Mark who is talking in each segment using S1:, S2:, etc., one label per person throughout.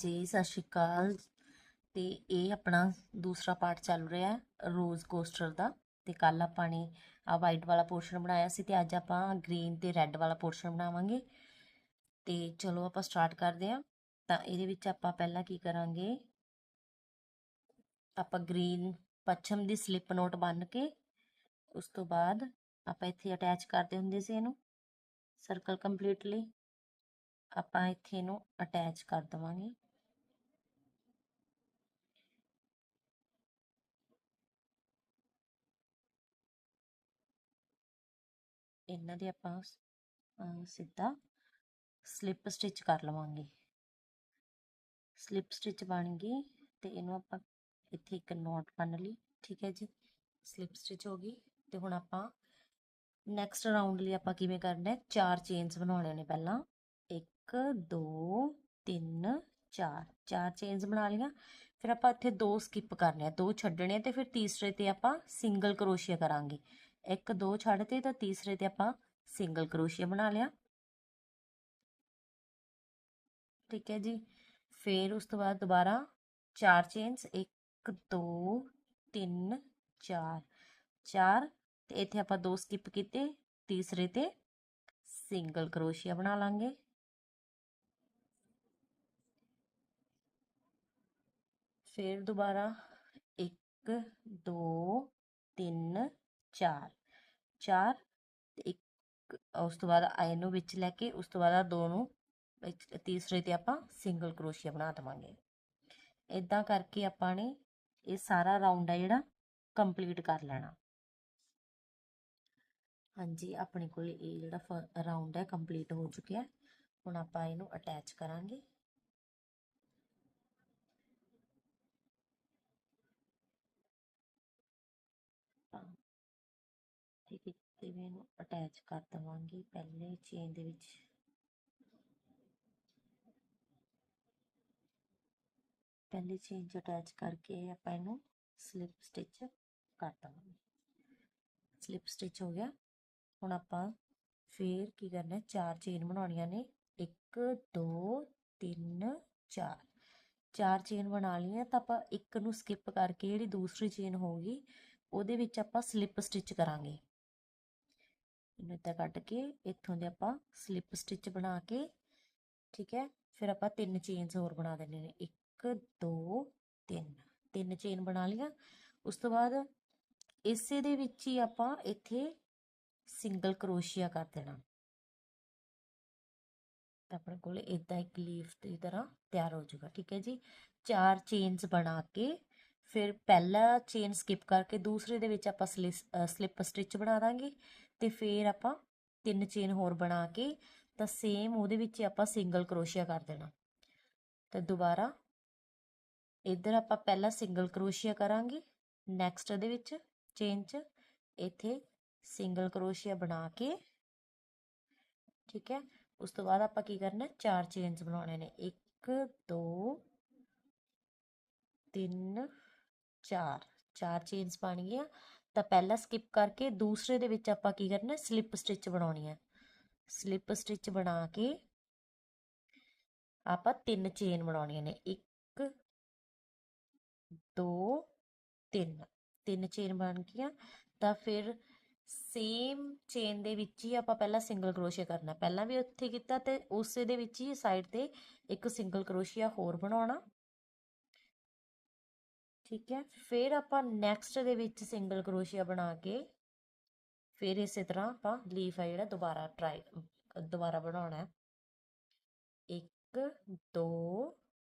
S1: ਜੀ ਸਤਿ ਸ਼੍ਰੀ ਅਕਾਲ। ਤੇ ਇਹ ਆਪਣਾ ਦੂਸਰਾ ਪਾਰਟ ਚੱਲ ਰਿਹਾ ਹੈ ਰੋਜ਼ ਕੋਸਟਰ ਦਾ। ਤੇ ਕੱਲ ਆਪਾਂ ਨੇ ਆ ਵਾਈਟ ਵਾਲਾ ਪੋਰਸ਼ਨ ਬਣਾਇਆ ਸੀ ਤੇ ਅੱਜ ਆਪਾਂ ਗ੍ਰੀਨ ਤੇ ਰੈੱਡ ਵਾਲਾ ਪੋਰਸ਼ਨ ਬਣਾਵਾਂਗੇ। ਤੇ ਚਲੋ ਆਪਾਂ ਸਟਾਰਟ ਕਰਦੇ ਹਾਂ। ਤਾਂ ਇਹਦੇ ਵਿੱਚ ਆਪਾਂ ਪਹਿਲਾਂ ਕੀ ਕਰਾਂਗੇ? ਆਪਾਂ ਗ੍ਰੀਨ ਪੱਛਮ ਦੀ ਸਲਿੱਪ ਨੋਟ ਬੰਨ ਕੇ ਉਸ ਤੋਂ ਬਾਅਦ ਆਪਾਂ ਇੱਥੇ ਅਟੈਚ ਕਰਦੇ ਹੁੰਦੇ ਸੀ ਇਹਨੂੰ ਸਰਕਲ ਕੰਪਲੀਟਲੀ ਆਪਾਂ ਇੱਥੇ ਇਹਨੂੰ ਅਟੈਚ ਕਰ ਦਵਾਂਗੇ। ਇਹਨਾਂ ਦੇ ਆਪਾਂ ਸਿੱਧਾ ਸਲਿੱਪ ਸਟਿਚ ਕਰ ਲਵਾਂਗੇ। ਸਲਿੱਪ ਸਟਿਚ ਬਣ ਗਈ ਤੇ ਇਹਨੂੰ ਆਪਾਂ ਇੱਥੇ ਇੱਕ ਨੋਟ ਬੰਨ ਲਈ, ਠੀਕ ਹੈ ਜੀ? ਸਲਿੱਪ ਸਟਿਚ ਹੋ ਗਈ ਤੇ ਹੁਣ ਆਪਾਂ ਨੈਕਸਟ ਰਾਉਂਡ ਲਈ ਆਪਾਂ ਕਿਵੇਂ ਕਰਨਾ ਹੈ? ਚਾਰ ਚੇਨਸ ਬਣਾਉਣੇ ਨੇ ਪਹਿਲਾਂ। 1 2 3 4 ਚਾਰ ਚੇਨਸ ਬਣਾ ਲਈਆਂ। ਫਿਰ ਆਪਾਂ ਇੱਥੇ ਦੋ ਸਕਿਪ ਕਰਨੇ ਆ। ਦੋ ਛੱਡਣੇ ਆ ਤੇ ਫਿਰ ਤੀਸਰੇ ਤੇ ਆਪਾਂ ਸਿੰਗਲ ਕਰੋਸ਼ੀਆ ਕਰਾਂਗੇ। ਇੱਕ ਦੋ ਛੱਡ ਤੇ ਤਾਂ ਤੀਸਰੇ ਤੇ ਆਪਾਂ ਸਿੰਗਲ ਕਰੋਸ਼ੀਆ ਬਣਾ ਲਿਆ। ਠੀਕ ਹੈ ਜੀ। ਫਿਰ ਉਸ ਤੋਂ ਬਾਅਦ ਦੁਬਾਰਾ ਚਾਰ ਚੇਨਸ 1 2 3 4 ਚਾਰ ਤੇ ਇੱਥੇ ਆਪਾਂ ਦੋ ਸਕਿਪ ਕੀਤੇ, ਤੀਸਰੇ ਤੇ ਸਿੰਗਲ ਕਰੋਸ਼ੀਆ ਬਣਾ ਲਾਂਗੇ। ਫਿਰ ਦੁਬਾਰਾ 1 2 3 4 4 ਤੇ ਇੱਕ ਉਸ ਤੋਂ ਬਾਅਦ ਆਏ ਨੂੰ ਵਿੱਚ ਲੈ ਕੇ ਉਸ ਤੋਂ ਬਾਅਦ ਦੋ ਨੂੰ ਵਿੱਚ ਤੀਸਰੇ ਤੇ ਆਪਾਂ ਸਿੰਗਲ ਕਰੋਸ਼ੀਆ ਬਣਾ ਦਵਾਂਗੇ। ਇਦਾਂ ਕਰਕੇ ਆਪਾਂ ਨੇ ਇਹ ਸਾਰਾ ਰਾਉਂਡ ਹੈ ਜਿਹੜਾ ਕੰਪਲੀਟ ਕਰ ਲੈਣਾ। ਹਾਂਜੀ, ਆਪਣੇ ਕੋਲ ਇਹ ਜਿਹੜਾ ਰਾਉਂਡ ਹੈ ਕੰਪਲੀਟ ਹੋ ਚੁੱਕਿਆ। ਹੁਣ ਆਪਾਂ ਇਹਨੂੰ ਅਟੈਚ ਕਰਾਂਗੇ। ਤੇ ਮੈਂ ਇਹਨੂੰ ਅਟੈਚ ਕਰ ਦਵਾਂਗੀ ਪਹਿਲੇ ਚੇਨ ਦੇ ਵਿੱਚ? ਪਹਿਲੀ ਚੇਨ ਚ ਅਟੈਚ ਕਰਕੇ ਆਪਾਂ ਇਹਨੂੰ ਸਲਿਪ ਸਟਿਚ ਕਰ ਦਵਾਂਗੇ। ਸਲਿਪ ਸਟਿਚ ਹੋ ਗਿਆ। ਹੁਣ ਆਪਾਂ ਫੇਰ ਕੀ ਕਰਨਾ ਚਾਰ ਚੇਨ ਬਣਾਉਣੀਆਂ ਨੇ। 1 2 3 4 ਚਾਰ ਚੇਨ ਬਣਾ ਲਈਆਂ ਤਾਂ ਆਪਾਂ ਇੱਕ ਨੂੰ ਸਕਿਪ ਕਰਕੇ ਜਿਹੜੀ ਦੂਸਰੀ ਚੇਨ ਹੋਊਗੀ, ਉਹਦੇ ਵਿੱਚ ਆਪਾਂ ਸਲਿਪ ਸਟਿਚ ਕਰਾਂਗੇ। ਇਹਨੂੰ ਇੱਦਾਂ ਕੱਢ ਕੇ ਇੱਥੋਂ ਦੇ ਆਪਾਂ ਸਲਿੱਪ ਸਟਿਚ ਬਣਾ ਕੇ, ਠੀਕ ਹੈ, ਫਿਰ ਆਪਾਂ ਤਿੰਨ ਚੇਨਸ ਹੋਰ ਬਣਾ ਦੇਣੇ ਨੇ 1 2 3 ਤਿੰਨ ਚੇਨ ਬਣਾ ਲਈਆਂ। ਉਸ ਤੋਂ ਬਾਅਦ ਇਸੇ ਦੇ ਵਿੱਚ ਹੀ ਆਪਾਂ ਇੱਥੇ ਸਿੰਗਲ ਕਰੋਸ਼ੀਆ ਕਰ ਦੇਣਾ। ਤਾਂ ਆਪਣੇ ਕੋਲ ਇਦਾਂ ਇੱਕ ਲੀਫ ਦੀ ਤਰ੍ਹਾਂ ਤਿਆਰ ਹੋ ਜਾਊਗਾ, ਠੀਕ ਹੈ ਜੀ। ਚਾਰ ਚੇਨਸ ਬਣਾ ਕੇ ਫਿਰ ਪਹਿਲਾ ਚੇਨ ਸਕਿਪ ਕਰਕੇ ਦੂਸਰੇ ਦੇ ਵਿੱਚ ਆਪਾਂ ਸਲਿਪ ਸਟਿਚ ਬਣਾ ਦਾਂਗੇ। ਤੇ ਫਿਰ ਆਪਾਂ ਤਿੰਨ ਚੇਨ ਹੋਰ ਬਣਾ ਕੇ ਤਾਂ ਸੇਮ ਉਹਦੇ ਵਿੱਚ ਆਪਾਂ ਸਿੰਗਲ ਕਰੋਸ਼ੀਆ ਕਰ ਦੇਣਾ। ਤਾਂ ਦੁਬਾਰਾ ਇੱਧਰ ਆਪਾਂ ਪਹਿਲਾਂ ਸਿੰਗਲ ਕਰੋਸ਼ੀਆ ਕਰਾਂਗੇ ਨੈਕਸਟ ਦੇ ਵਿੱਚ ਚੇਨ 'ਚ ਇੱਥੇ ਸਿੰਗਲ ਕਰੋਸ਼ੀਆ ਬਣਾ ਕੇ, ਠੀਕ ਹੈ, ਉਸ ਤੋਂ ਬਾਅਦ ਆਪਾਂ ਕੀ ਕਰਨਾ, ਚਾਰ ਚੇਨਸ ਬਣਾਉਣੇ ਨੇ 1 2 3 4 ਚਾਰ ਚੇਨਸ ਬਣ ਗਈਆਂ। ਤਾਂ ਪਹਿਲਾ ਸਕਿਪ ਕਰਕੇ ਦੂਸਰੇ ਦੇ ਵਿੱਚ ਆਪਾਂ ਕੀ ਕਰਨਾ ਸਲਿੱਪ ਸਟਿਚ ਬਣਾਉਣੀ ਹੈ। ਸਲਿੱਪ ਸਟਿਚ ਬਣਾ ਕੇ ਆਪਾਂ ਤਿੰਨ ਚੇਨ ਬਣਾਉਣੀਆਂ ਨੇ। 1 2 3 ਤਿੰਨ ਚੇਨ ਬਣ ਗਈਆਂ। ਤਾਂ ਫਿਰ ਸੇਮ ਚੇਨ ਦੇ ਵਿੱਚ ਹੀ ਆਪਾਂ ਪਹਿਲਾਂ ਸਿੰਗਲ ਕਰੋਸ਼ੀਆ ਕਰਨਾ। ਪਹਿਲਾਂ ਵੀ ਉੱਥੇ ਕੀਤਾ ਤੇ ਉਸੇ ਦੇ ਵਿੱਚ ਹੀ ਸਾਈਡ ਤੇ ਇੱਕ ਸਿੰਗਲ ਕਰੋਸ਼ੀਆ ਹੋਰ ਬਣਾਉਣਾ। ਠੀਕ ਹੈ, ਫਿਰ ਆਪਾਂ ਨੈਕਸਟ ਦੇ ਵਿੱਚ ਸਿੰਗਲ ਕਰੋਸ਼ੀਆ ਬਣਾ ਕੇ ਫਿਰ ਇਸੇ ਤਰ੍ਹਾਂ ਆਪਾਂ ਲੀਫ ਆ ਜਿਹੜਾ ਦੁਬਾਰਾ ਟਰਾਈ ਦੁਬਾਰਾ ਬਣਾਉਣਾ ਹੈ। 1 2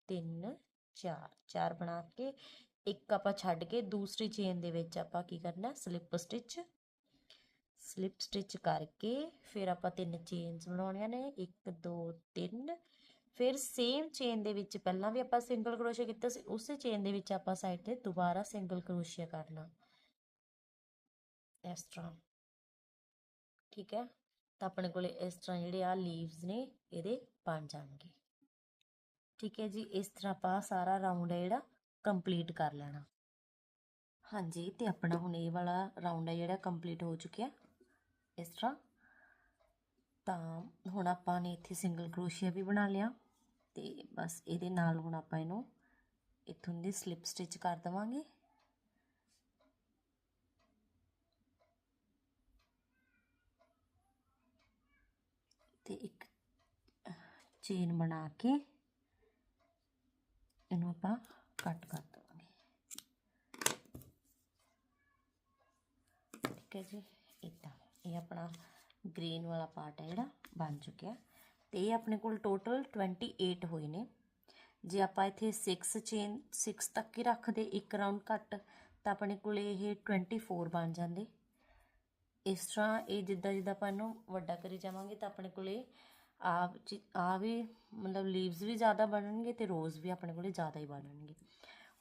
S1: 3 4 ਚਾਰ ਬਣਾ ਕੇ ਇੱਕ ਆਪਾਂ ਛੱਡ ਕੇ ਦੂਸਰੀ ਚੇਨ ਦੇ ਵਿੱਚ ਆਪਾਂ ਕੀ ਕਰਨਾ ਸਲਿੱਪ ਸਟਿਚ ਸਲਿੱਪ ਸਟਿਚ ਕਰਕੇ ਫਿਰ ਆਪਾਂ ਤਿੰਨ ਚੇਨਸ ਬਣਾਉਣੀਆਂ ਨੇ 1 2 3 ਫਿਰ ਸੇਮ ਚੇਨ ਦੇ ਵਿੱਚ ਪਹਿਲਾਂ ਵੀ ਆਪਾਂ ਸਿੰਗਲ ਕਰੋਸ਼ੀਆ ਕੀਤਾ ਸੀ, ਉਸੇ ਚੇਨ ਦੇ ਵਿੱਚ ਆਪਾਂ ਸਾਈਡ ਤੇ ਦੁਬਾਰਾ ਸਿੰਗਲ ਕਰੋਸ਼ੀਆ ਕਰਨਾ। ਇਸ ਤਰ੍ਹਾਂ। ਠੀਕ ਹੈ? ਤਾਂ ਆਪਣੇ ਕੋਲੇ ਇਸ ਤਰ੍ਹਾਂ ਜਿਹੜੇ ਆ ਲੀਵਸ ਨੇ, ਇਹਦੇ ਬਣ ਜਾਣਗੇ। ਠੀਕ ਹੈ ਜੀ? ਇਸ ਤਰ੍ਹਾਂ ਆਪਾਂ ਸਾਰਾ ਰਾਉਂਡ ਹੈ ਜਿਹੜਾ ਕੰਪਲੀਟ ਕਰ ਲੈਣਾ। ਹਾਂਜੀ, ਤੇ ਆਪਣਾ ਹੁਣ ਇਹ ਵਾਲਾ ਰਾਉਂਡ ਹੈ ਜਿਹੜਾ ਕੰਪਲੀਟ ਹੋ ਚੁੱਕਿਆ। ਇਸ ਤਰ੍ਹਾਂ। ਤਾਂ ਹੁਣ ਆਪਾਂ ਨੇ ਇੱਥੇ ਸਿੰਗਲ ਕਰੋਸ਼ੀਆ ਵੀ ਬਣਾ ਲਿਆ। ਤੇ ਬਸ ਇਹਦੇ ਨਾਲ ਹੁਣ ਆਪਾਂ ਇਹਨੂੰ ਇੱਥੋਂ ਦੀ ਸਲਿਪ ਸਟਿਚ ਕਰ ਦਵਾਂਗੇ। ਤੇ ਇੱਕ ਚੇਨ ਬਣਾ ਕੇ ਇਹਨੂੰ ਆਪਾਂ ਕੱਟ ਕਰ ਦਵਾਂਗੇ। ਠੀਕ ਹੈ ਜੀ ਇਦਾਂ ਇਹ ਆਪਣਾ ਗ੍ਰੀਨ ਵਾਲਾ ਪਾਰਟ ਹੈ ਜਿਹੜਾ, ਬਣ ਚੁੱਕਿਆ। ਤੇ ਇਹ ਆਪਣੇ ਕੋਲ ਟੋਟਲ 28 ਹੋਏ ਨੇ। ਜੇ ਆਪਾਂ ਇੱਥੇ 6 ਚੇਨ 6 ਤੱਕ ਹੀ ਰੱਖਦੇ, ਇੱਕ ਰਾਉਂਡ ਘੱਟ, ਤਾਂ ਆਪਣੇ ਕੋਲ ਇਹ 24 ਬਣ ਜਾਂਦੇ। ਇਸ ਤਰ੍ਹਾਂ ਇਹ ਜਿੱਦਾਂ ਜਿੱਦਾਂ ਆਪਾਂ ਇਹਨੂੰ ਵੱਡਾ ਕਰੀ ਜਾਵਾਂਗੇ, ਤਾਂ ਆਪਣੇ ਕੋਲੇ ਆ ਆ ਵੀ ਮਤਲਬ ਲੀਵਸ ਵੀ ਜ਼ਿਆਦਾ ਬਣਨਗੇ ਤੇ ਰੋਜ਼ ਵੀ ਆਪਣੇ ਕੋਲੇ ਜ਼ਿਆਦਾ ਹੀ ਬਣਨਗੇ।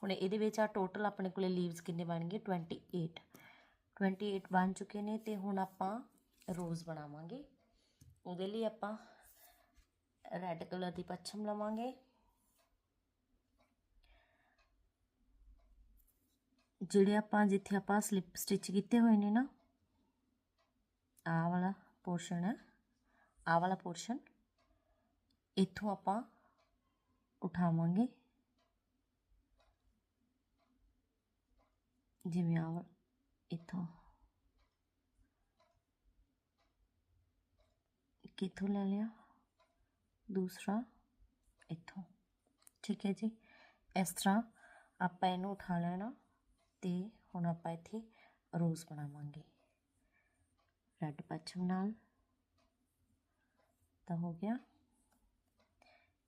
S1: ਹੁਣ ਇਹਦੇ ਵਿੱਚ ਆ ਟੋਟਲ ਆਪਣੇ ਕੋਲੇ ਲੀਵਸ ਕਿੰਨੇ ਬਣਨਗੇ 28 28 ਬਣ ਚੁੱਕੇ ਨੇ ਤੇ ਹੁਣ ਆਪਾਂ ਰੋਜ਼ ਬਣਾਵਾਂਗੇ। ਉਹਦੇ ਲਈ ਆਪਾਂ ਰੈੱਡ ਕਲਰ ਦੀ ਪੱਛਮ ਲਵਾਂਗੇ। ਜਿਹੜੇ ਆਪਾਂ ਜਿੱਥੇ ਆਪਾਂ ਸਲਿਪ ਸਟਿਚ ਕੀਤੇ ਹੋਏ ਨੇ ਨਾ, ਆਹ ਵਾਲਾ ਪੋਰਸ਼ਨ ਹੈ, ਆਹ ਵਾਲਾ ਪੋਰਸ਼ਨ ਇੱਥੋਂ ਆਪਾਂ ਉਠਾਵਾਂਗੇ। ਜਿਵੇਂ ਆਹ, ਇੱਥੋਂ। ਕਿੱਥੋਂ ਲੈ ਲਿਆ? ਦੂਸਰਾ ਇੱਥੋਂ, ਠੀਕ ਹੈ ਜੀ। ਇਸ ਤਰ੍ਹਾਂ ਆਪਾਂ ਇਹਨੂੰ ਉਠਾ ਲੈਣਾ ਤੇ ਹੁਣ ਆਪਾਂ ਇੱਥੇ ਰੋਜ਼ ਬਣਾਵਾਂਗੇ। ਰੈੱਡ ਪੱਛਮ ਨਾਲ ਤਾਂ ਹੋ ਗਿਆ।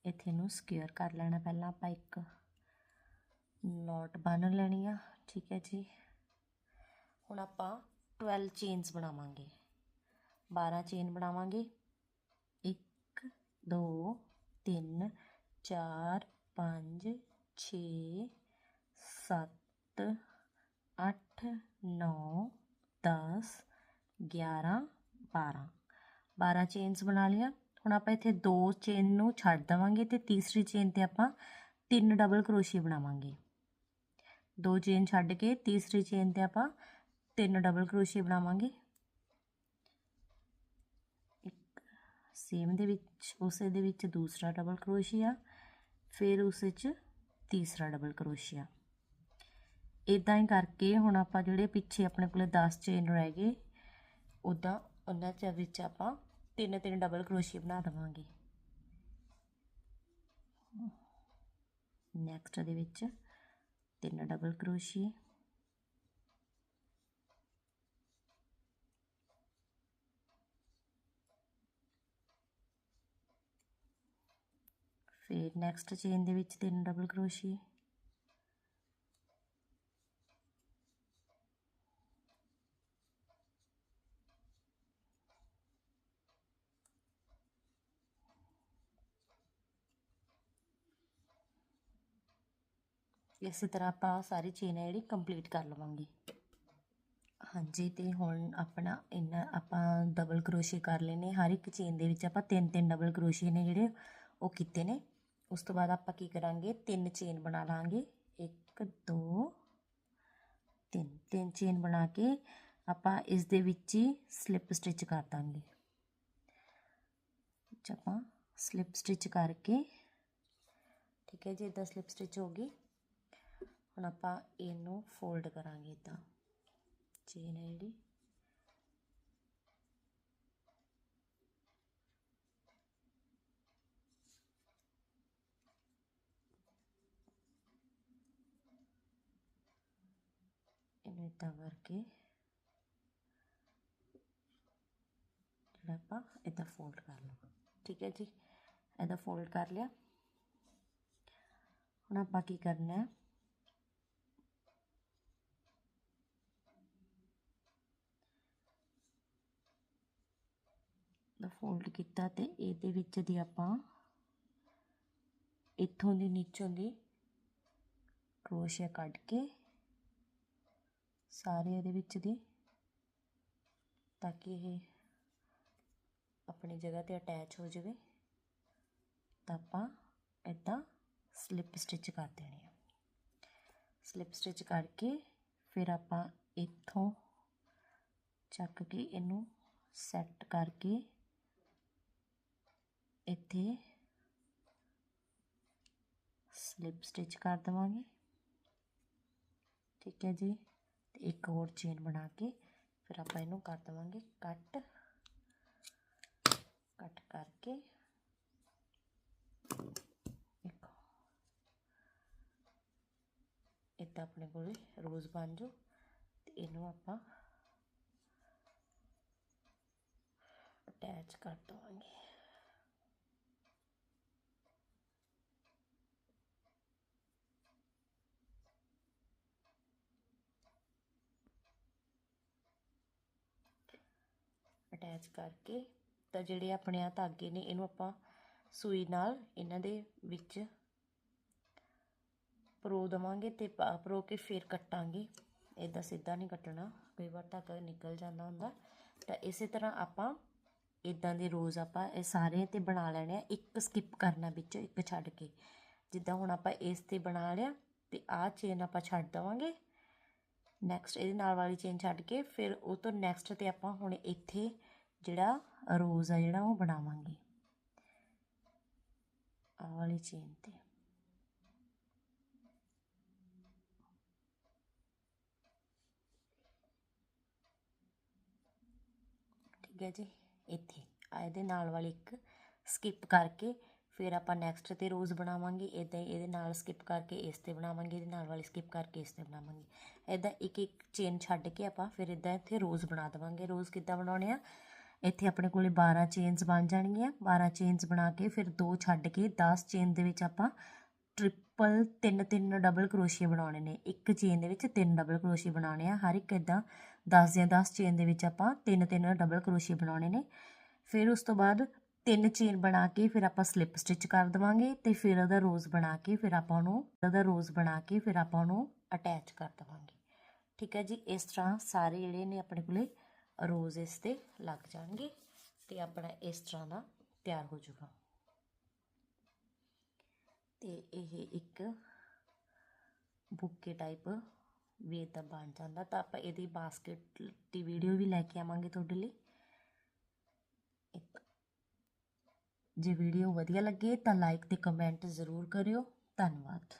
S1: ਇੱਥੇ ਨੂੰ ਸਕੁਅਰ ਕਰ ਲੈਣਾ ਪਹਿਲਾਂ ਆਪਾਂ ਇੱਕ ਨੋਟ ਬੰਨ ਲੈਣੀ ਆ, ਠੀਕ ਹੈ ਜੀ। ਹੁਣ ਆਪਾਂ 12 ਚੇਨਸ ਬਣਾਵਾਂਗੇ। 12 ਚੇਨ ਬਣਾਵਾਂਗੇ। 1 2 3 4 5 6 7 8 9 10 11 12 12 ਚੇਨਸ ਬਣਾ ਲਈਆਂ। ਹੁਣ ਆਪਾਂ ਇੱਥੇ ਦੋ ਚੇਨ ਨੂੰ ਛੱਡ ਦਵਾਂਗੇ ਤੇ ਤੀਸਰੀ ਚੇਨ ਤੇ ਆਪਾਂ ਤਿੰਨ ਡਬਲ ਕਰੋਸ਼ੀ ਬਣਾਵਾਂਗੇ। ਦੋ ਚੇਨ ਛੱਡ ਕੇ ਤੀਸਰੀ ਚੇਨ ਤੇ ਆਪਾਂ ਤਿੰਨ ਡਬਲ ਕਰੋਸ਼ੀ ਬਣਾਵਾਂਗੇ ਇੱਕ ਸੇਮ ਦੇ ਵਿੱਚ, ਉਸੇ ਦੇ ਵਿੱਚ ਦੂਸਰਾ ਡਬਲ ਕਰੋਸ਼ੀਆ, ਫਿਰ ਉਸ ਵਿੱਚ ਤੀਸਰਾ ਡਬਲ ਕਰੋਸ਼ੀਆ। ਇਦਾਂ ਹੀ ਕਰਕੇ ਹੁਣ ਆਪਾਂ ਜਿਹੜੇ ਪਿੱਛੇ ਆਪਣੇ ਕੋਲੇ 10 ਚੇਨ ਰਹਿ ਗਏ ਉਦਾਂ ਉਹਨਾਂ ਚ ਵਿੱਚ ਆਪਾਂ ਤਿੰਨ ਤਿੰਨ ਡਬਲ ਕਰੋਸ਼ੀਆ ਬਣਾ ਦਵਾਂਗੇ। ਨੈਕਸਟ ਦੇ ਵਿੱਚ ਤਿੰਨ ਡਬਲ ਕਰੋਸ਼ੀ ਫਿਰ ਨੈਕਸਟ ਚੇਨ ਦੇ ਵਿੱਚ ਤਿੰਨ ਡਬਲ ਕਰੋਸ਼ੀ ਇਸੇ ਤਰ੍ਹਾਂ ਆਪਾਂ ਸਾਰੀ ਚੇਨ ਹੈ ਜਿਹੜੀ ਕੰਪਲੀਟ ਕਰ ਲਵਾਂਗੇ। ਹਾਂਜੀ, ਤੇ ਹੁਣ ਆਪਣਾ ਇੰਨਾ ਆਪਾਂ ਡਬਲ ਕਰੋਸ਼ੀ ਕਰ ਲੈਨੇ ਹਰ ਇੱਕ ਚੇਨ ਦੇ ਵਿੱਚ ਆਪਾਂ ਤਿੰਨ ਤਿੰਨ ਡਬਲ ਕਰੋਸ਼ੀ ਨੇ ਜਿਹੜੇ ਉਹ ਕੀਤੇ ਨੇ। ਉਸ ਤੋਂ ਬਾਅਦ ਆਪਾਂ ਕੀ ਕਰਾਂਗੇ? ਤਿੰਨ ਚੇਨ ਬਣਾ ਲਾਂਗੇ। 1 2 3 ਤਿੰਨ ਚੇਨ ਬਣਾ ਕੇ ਆਪਾਂ ਇਸ ਦੇ ਵਿੱਚ ਹੀ ਸਲਿਪ ਸਟਿਚ ਕਰ ਦਾਂਗੇ। ਆਪਾਂ ਸਲਿਪ ਸਟਿਚ ਕਰਕੇ, ਠੀਕ ਹੈ ਜੀ ਇਦਾਂ ਸਲਿਪ ਸਟਿਚ ਹੋ ਗਈ। ਹੁਣ ਆਪਾਂ ਇਹਨੂੰ ਫੋਲਡ ਕਰਾਂਗੇ ਇਦਾਂ ਚੇਨ ਹੈ ਜਿਹੜੀ ਇਹਨੂੰ ਇਦਾਂ ਕਰਕੇ ਜਿਹੜਾ ਆਪਾਂ ਇਦਾਂ ਫੋਲਡ ਕਰ ਲਵਾਂ ਠੀਕ ਹੈ ਜੀ ਇਹਦਾ ਫੋਲਡ ਕਰ ਲਿਆ ਹੁਣ ਆਪਾਂ ਕੀ ਕਰਨਾ ਹੈ ਦਾ ਫੋਲਡ ਕੀਤਾ ਤੇ ਇਹਦੇ ਵਿੱਚ ਦੀ ਆਪਾਂ ਇੱਥੋਂ ਦੀ ਨੀਚੋਂ ਦੀ ਕਰੋਸ਼ੀਆ ਕੱਢ ਕੇ ਸਾਰੇ ਇਹਦੇ ਵਿੱਚ ਦੀ, ਤਾਂ ਕਿ ਇਹ ਆਪਣੀ ਜਗ੍ਹਾ ਤੇ ਅਟੈਚ ਹੋ ਜਾਵੇ, ਤਾਂ ਆਪਾਂ ਇਦਾਂ ਸਲਿਪ ਸਟਿਚ ਕਰ ਦੇਣੀ ਹੈ ਸਲਿਪ ਸਟਿਚ ਕਰਕੇ ਫਿਰ ਆਪਾਂ ਇੱਥੋਂ ਚੱਕ ਕੇ ਇਹਨੂੰ ਸੈੱਟ ਕਰਕੇ ਇੱਥੇ ਸਲਿਪ ਸਟਿਚ ਕਰ ਦੇਵਾਂਗੇ। ਠੀਕ ਹੈ ਜੀ? ਤੇ ਇੱਕ ਹੋਰ ਚੇਨ ਬਣਾ ਕੇ ਫਿਰ ਆਪਾਂ ਇਹਨੂੰ ਕਰ ਦੇਵਾਂਗੇ ਕੱਟ ਕੱਟ ਕਰਕੇ ਇੱਦਾਂ ਆਪਣੇ ਕੋਲ ਰੋਜ਼ ਬਣ ਜਾਓ ਤੇ ਇਹਨੂੰ ਆਪਾਂ ਅਟੈਚ ਕਰ ਦਵਾਂਗੇ। ਅਟੈਚ ਕਰਕੇ ਤਾਂ ਜਿਹੜੇ ਆਪਣੇ ਆ ਧਾਗੇ ਨੇ, ਇਹਨੂੰ ਆਪਾਂ ਸੂਈ ਨਾਲ ਇਹਨਾਂ ਦੇ ਵਿੱਚ ਪਰੋ ਦਵਾਂਗੇ ਤੇ ਪਾ- ਪਰੋ ਕੇ ਫਿਰ ਕੱਟਾਂਗੇ। ਇਦਾਂ ਸਿੱਧਾ ਨਹੀਂ ਕੱਟਣਾ, ਕਈ ਵਾਰ ਧਾਗਾ ਨਿਕਲ ਜਾਂਦਾ ਹੁੰਦਾ। ਤਾਂ ਇਸੇ ਤਰ੍ਹਾਂ ਆਪਾਂ ਇਦਾਂ ਦੇ ਰੋਜ਼ ਆਪਾਂ ਇਹ ਸਾਰੇ ਤੇ ਬਣਾ ਲੈਣੇ ਆ, ਇੱਕ ਸਕਿਪ ਕਰਨਾ ਵਿੱਚੋਂ ਇੱਕ ਛੱਡ ਕੇ। ਜਿੱਦਾਂ ਹੁਣ ਆਪਾਂ ਇਸ ਤੇ ਬਣਾ ਲਿਆ ਤੇ ਆਹ ਚੇਨ ਆਪਾਂ ਛੱਡ ਦਵਾਂਗੇ। ਨੈਕਸਟ ਇਹਦੇ ਨਾਲ ਵਾਲੀ ਚੇਨ ਛੱਡ ਕੇ, ਫਿਰ ਉਹ ਤੋਂ ਨੈਕਸਟ ਤੇ ਆਪਾਂ ਹੁਣ ਇੱਥੇ ਜਿਹੜਾ ਰੋਜ਼ ਆ ਜਿਹੜਾ ਉਹ ਬਣਾਵਾਂਗੇ। ਆਹ ਵਾਲੀ ਚੇਨ ਤੇ। ਠੀਕ ਹੈ ਜੀ, ਇੱਥੇ। ਆ ਇਹਦੇ ਨਾਲ ਵਾਲੀ ਇੱਕ ਸਕਿਪ ਕਰਕੇ ਫਿਰ ਆਪਾਂ ਨੈਕਸਟ ਤੇ ਰੋਜ਼ ਬਣਾਵਾਂਗੇ। ਇਦਾਂ ਇਹਦੇ ਨਾਲ ਸਕਿਪ ਕਰਕੇ ਇਸ ਤੇ ਬਣਾਵਾਂਗੇ। ਇਹਦੇ ਨਾਲ ਵਾਲੀ ਸਕਿਪ ਕਰਕੇ ਇਸ ਤੇ ਬਣਾਵਾਂਗੇ। ਇਦਾਂ ਇੱਕ ਇੱਕ ਚੇਨ ਛੱਡ ਕੇ ਆਪਾਂ ਫਿਰ ਇਦਾਂ ਇੱਥੇ ਰੋਜ਼ ਬਣਾ ਦੇਵਾਂਗੇ। ਰੋਜ਼ ਕਿੱਦਾਂ ਬਣਾਉਣੇ ਆ? ਇੱਥੇ ਆਪਣੇ ਕੋਲੇ 12 ਚੇਨਸ ਬਣ ਜਾਣਗੀਆਂ। 12 ਚੇਨਸ ਬਣਾ ਕੇ ਫਿਰ ਦੋ ਛੱਡ ਕੇ 10 ਚੇਨ ਦੇ ਵਿੱਚ ਆਪਾਂ ਟ੍ਰਿਪਲ ਤਿੰਨ ਤਿੰਨ ਡਬਲ ਕਰੋਸ਼ੀਆ ਬਣਾਉਣੇ ਨੇ। ਇੱਕ ਚੇਨ ਦੇ ਵਿੱਚ ਤਿੰਨ ਡਬਲ ਕਰੋਸ਼ੀਆ ਬਣਾਉਣੇ ਆ। ਹਰ ਇੱਕ ਇਦਾਂ 10 ਜਾਂ 10 ਚੇਨ ਦੇ ਵਿੱਚ ਆਪਾਂ ਤਿੰਨ ਤਿੰਨ ਡਬਲ ਕਰੋਸ਼ੀਆ ਬਣਾਉਣੇ ਨੇ। ਫਿਰ ਉਸ ਤੋਂ ਬਾਅਦ ਤਿੰਨ ਚੇਨ ਬਣਾ ਕੇ ਫਿਰ ਆਪਾਂ ਸਲਿਪ ਸਟਿਚ ਕਰ ਦਵਾਂਗੇ ਤੇ ਫਿਰ ਉਹਦਾ ਰੋਜ਼ ਬਣਾ ਕੇ ਫਿਰ ਆਪਾਂ ਉਹਨੂੰ, ਉਹਦਾ ਰੋਜ਼ ਬਣਾ ਕੇ ਫਿਰ ਆਪਾਂ ਉਹਨੂੰ ਅਟੈਚ ਕਰ ਦਵਾਂਗੇ। ਠੀਕ ਹੈ ਜੀ, ਇਸ ਤਰ੍ਹਾਂ ਸਾਰੇ ਜਿਹੜੇ ਨੇ ਆਪਣੇ ਕੋਲੇ ਰੋਜ਼ ਇਸ ਤੇ ਲੱਗ ਜਾਣਗੇ ਤੇ ਆਪਣਾ ਇਸ ਤਰ੍ਹਾਂ ਦਾ ਤਿਆਰ ਹੋ ਜਾਊਗਾ। ਤੇ ਇਹ ਇੱਕ ਬੁੱਕੇ ਟਾਈਪ ਵੀ ਇਦਾਂ ਬਣ ਜਾਂਦਾ। ਤਾਂ ਆਪਾਂ ਇਹਦੀ ਬਾਸਕਟ ਦੀ ਵੀਡੀਓ ਵੀ ਲੈ ਕੇ ਆਵਾਂਗੇ ਤੁਹਾਡੇ ਲਈ। ਇੱਕ ਜੇ ਵੀਡੀਓ ਵਧੀਆ ਲੱਗੇ ਤਾਂ ਲਾਈਕ ਤੇ ਕਮੈਂਟ ਜ਼ਰੂਰ ਕਰਿਓ। ਧੰਨਵਾਦ।